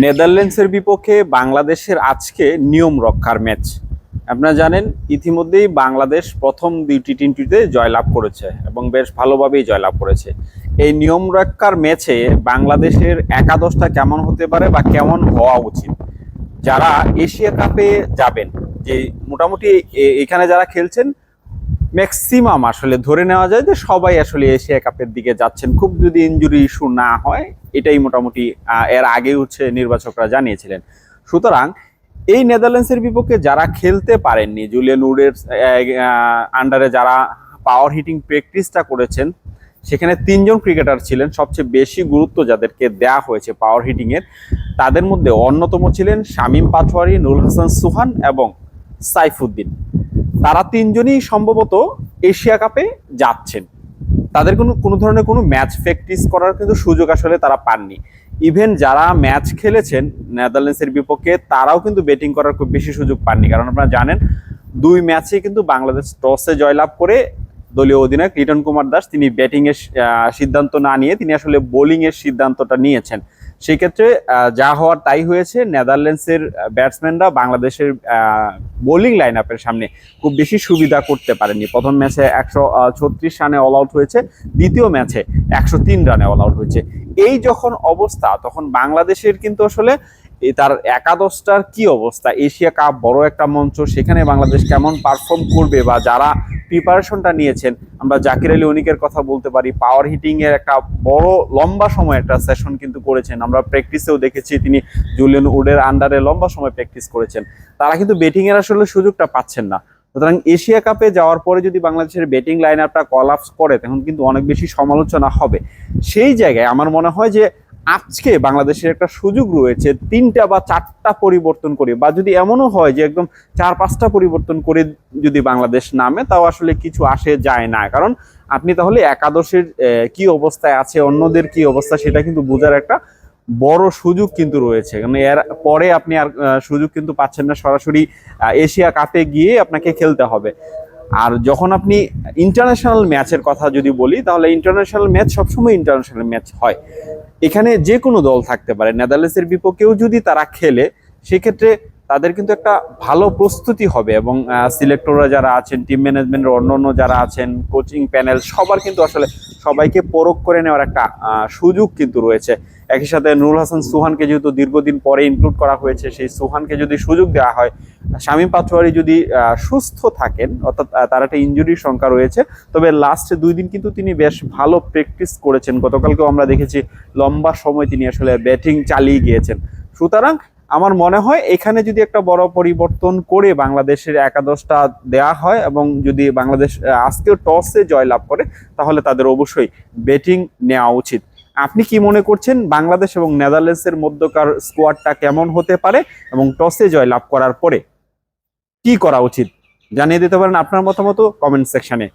নেদারল্যান্ডসের বিপক্ষে বাংলাদেশের আজকে নিয়ম রক্ষার ম্যাচ। আপনারা জানেন, ইতিমধ্যেই বাংলাদেশ প্রথম দুইটি টিনটিতে জয়লাভ করেছে এবং বেশ ভালোভাবেই জয়লাভ করেছে। এই নিয়ম রক্ষার ম্যাচে বাংলাদেশের একাদশটা কেমন হতে পারে বা কেমন হওয়া উচিত? যারা এশিয়া কাপে যাবেন, যে মোটামুটি এখানে যারা খেলছেন ম্যাক্সিমাম আসলে ধরে নেওয়া যায় যে সবাই আসলে এশিয়া কাপের দিকে যাচ্ছেন। খুব যদি ইনজুরি ইস্যু না হয়, এটাই মোটামুটি এর আগে হচ্ছে নির্বাচকরা জানিয়েছিলেন। সুতরাং এই নেদারল্যান্ডসের বিপক্ষে যারা খেলতে পারেননি জুলিয়ান উডের আন্ডারে যারা পাওয়ার হিটিং প্র্যাকটিসটা করেছেন, সেখানে তিনজন ক্রিকেটার ছিলেন। সবচেয়ে বেশি গুরুত্ব যাদেরকে দেয়া হয়েছে পাওয়ার হিটিংয়ের তাদের মধ্যে অন্যতম ছিলেন শামীম পাটোয়ারি নুল হাসান সুহান এবং সাইফুদ্দিন। তারা তিনজনই সম্ভবত এশিয়া কাপে যাচ্ছেন। তাদের কোনো কোনো ধরনের কোনো ম্যাচ প্র্যাকটিস করার কিন্তু সুযোগ আসলে তারা পাননি। ইভেন যারা ম্যাচ খেলেছেন নেদারল্যান্ডসের বিপক্ষে, তারাও কিন্তু ব্যাটিং করার খুব বেশি সুযোগ পাননি। কারণ আপনারা জানেন, দুই ম্যাচে কিন্তু বাংলাদেশ টসে জয়লাভ করে দলীয় অধিনায়ক লিটন কুমার দাস তিনি ব্যাটিংয়ের সিদ্ধান্ত না নিয়ে তিনি আসলে বোলিংয়ের সিদ্ধান্তটা নিয়েছেন। সেক্ষেত্রে আহ, যা হওয়ার তাই হয়েছে। নেদারল্যান্ডসের ব্যাটসম্যানরা বাংলাদেশের বোলিং লাইন আপের সামনে খুব বেশি সুবিধা করতে পারেনি প্রথম ম্যাচে একশো ছত্রিশ রানে অল আউট হয়েছে। দ্বিতীয় ম্যাচে একশো তিন রানে অল আউট হয়েছে। এই যখন অবস্থা তখন বাংলাদেশের কিন্তু আসলে তার একাদশটার কি অবস্থা? এশিয়া কাপ বড় একটা মঞ্চ সেখানে বাংলাদেশ কেমন পারফর্ম করবে বা যারা প্রিপারেশনটা নিয়েছেন আমরা জাকির আলী অনিকের কথা বলতে পারি। পাওয়ার হিটিং এর একটা বড় লম্বা সময় একটা সেশন কিন্তু করেছেন। আমরা প্র্যাকটিসেও দেখেছি তিনি জুলিয়ান উডের আন্ডারে লম্বা সময় প্র্যাকটিস করেছেন। তারা কিন্তু ব্যাটিং এর আসলে সুযোগটা পাচ্ছেন না। সুতরাং এশিয়া কাপে যাওয়ার পরে যদি বাংলাদেশের ব্যাটিং লাইন আপটা কলাপস করে, তখন কিন্তু অনেক বেশি সমালোচনা হবে। সেই জায়গায় আমার মনে হয় যে আজকে বাংলাদেশের একটা সুযোগ রয়েছে তিনটা বা চারটা পরিবর্তন করে, বা যদি এমনও হয় যে একদম চার পাঁচটা পরিবর্তন করে যদি বাংলাদেশ নামে, তাও আসলে কিছু আসে যায় না। কারণ আপনি তাহলে একাদশের কি অবস্থায় আছে, অন্যদের কি অবস্থা, সেটা কিন্তু বোঝার একটা বড় সুযোগ কিন্তু রয়েছে। কারণ এর পরে আপনি আর সুযোগ কিন্তু পাচ্ছেন না সরাসরি এশিয়া কাপে গিয়ে আপনাকে খেলতে হবে। আর যখন আপনি ইন্টারন্যাশনাল ম্যাচের কথা যদি বলি, তাহলে ইন্টারন্যাশনাল ম্যাচ সবসময় ইন্টারন্যাশনাল ম্যাচ হয়। এখানে যে কোনো দল থাকতে পারে। নেদারল্যান্ডসের বিপক্ষেও যদি তারা খেলে, সেক্ষেত্রে তাদের কিন্তু একটা ভালো প্রস্তুতি হবে এবং সিলেক্টররা যারা আছেন টিম ম্যানেজমেন্টের অন্য অন্য যারা আছেন কোচিং প্যানেল সবার কিন্তু আসলে সবাইকে পরখ করে নেওয়ার একটা সুযোগ কিন্তু রয়েছে। একই সাথে নুরুল হাসান সুহানকে যেহেতু দীর্ঘদিন পরে ইনক্লুড করা হয়েছে, সেই সুহানকে যদি সুযোগ দেওয়া হয়, শামীম পাটোয়ারি যদি সুস্থ থাকেন, অর্থাৎ তার একটা ইঞ্জুরির সংখ্যা রয়েছে, তবে লাস্টে দুই দিন কিন্তু তিনি বেশ ভালো প্র্যাকটিস করেছেন। গতকালকেও আমরা দেখেছি লম্বা সময় তিনি আসলে ব্যাটিং চালিয়ে গিয়েছেন। সুতরাং আমার মনে হয় এখানে যদি একটা বড় পরিবর্তন করে বাংলাদেশের একাদশটা দেয়া হয় এবং যদি বাংলাদেশ আজকেও টসে জয়লাভ করে, তাহলে তাদের অবশ্যই ব্যাটিং নেওয়া উচিত। আপনি কি মনে করছেন বাংলাদেশ এবং নেদারল্যান্ডসের মধ্যকার স্কোয়াডটা কেমন হতে পারে এবং টসে জয়লাভ করার পরে কি করা উচিত? জানিয়ে দিতে পারেন আপনার মতামত কমেন্ট সেকশনে